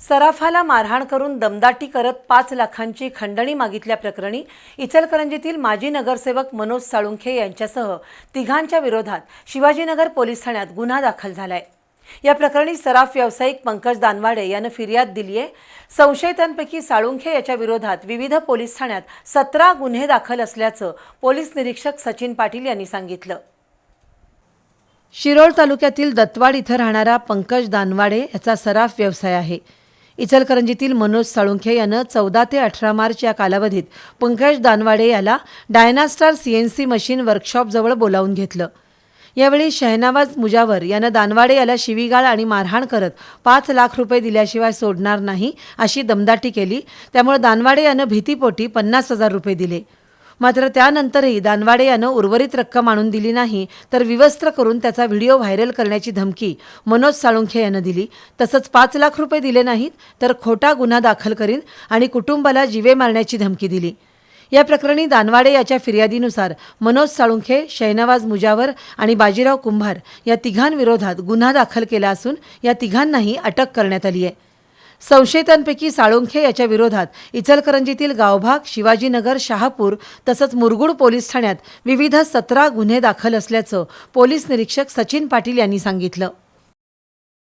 सराफाला मारहाण करून दमदाटी करत पाच लाखांची खंडणी मागितल्याप्रकरणी इचलकरंजीतील माजी नगरसेवक मनोज साळुंखे यांच्यासह तिघांच्या विरोधात शिवाजीनगर पोलीस ठाण्यात गुन्हा दाखल झालाय. या प्रकरणी सराफ व्यावसायिक पंकज दानवाडे यानं फिर्याद दिली आहे संशयितांपैकी साळुंखे याच्या विरोधात विविध पोलीस ठाण्यात सतरा गुन्हे दाखल असल्याचं पोलीस निरीक्षक सचिन पाटील यांनी सांगितलं. शिरोळ तालुक्यातील दत्तवाड इथं राहणारा पंकज दानवाडे याचा सराफ व्यवसाय आहे. इचलकरंजीतील मनोज साळुंखे यानं चौदा ते अठरा मार्च या कालावधीत पंकज दानवाडे याला डायनास्टार सीएनसी मशीन वर्कशॉपजवळ बोलावून घेतलं. यावेळी शहनावाज मुजावर यानं दानवाडे याला शिवीगाळ आणि मारहाण करत पाच लाख रुपये दिल्याशिवाय सोडणार नाही अशी दमदाटी केली. त्यामुळे दानवाडे यानं भीतीपोटी पन्नास हजार रुपये दिले. मात्र त्यानंतरही दानवाडे यानं उर्वरित रक्कम आणून दिली नाही तर विवस्त्र करून त्याचा व्हिडिओ व्हायरल करण्याची धमकी मनोज साळुंखे यानं दिली. तसंच पाच लाख रुपये दिले नाहीत तर खोटा गुन्हा दाखल करीन आणि कुटुंबाला जीवे मारण्याची धमकी दिली. या प्रकरणी दानवाडे याच्या फिर्यादीनुसार मनोज साळुंखे शैनवाज मुजावर आणि बाजीराव कुंभार या तिघांविरोधात गुन्हा दाखल केला असून या तिघांनाही अटक करण्यात आली आहे संशयितांपैकी साळुंखे याच्या विरोधात इचलकरंजीतील गावभाग शिवाजीनगर शहापूर तसंच मुरगुड पोलीस ठाण्यात विविध सतरा गुन्हे दाखल असल्याचं पोलीस निरीक्षक सचिन पाटील यांनी सांगितलं.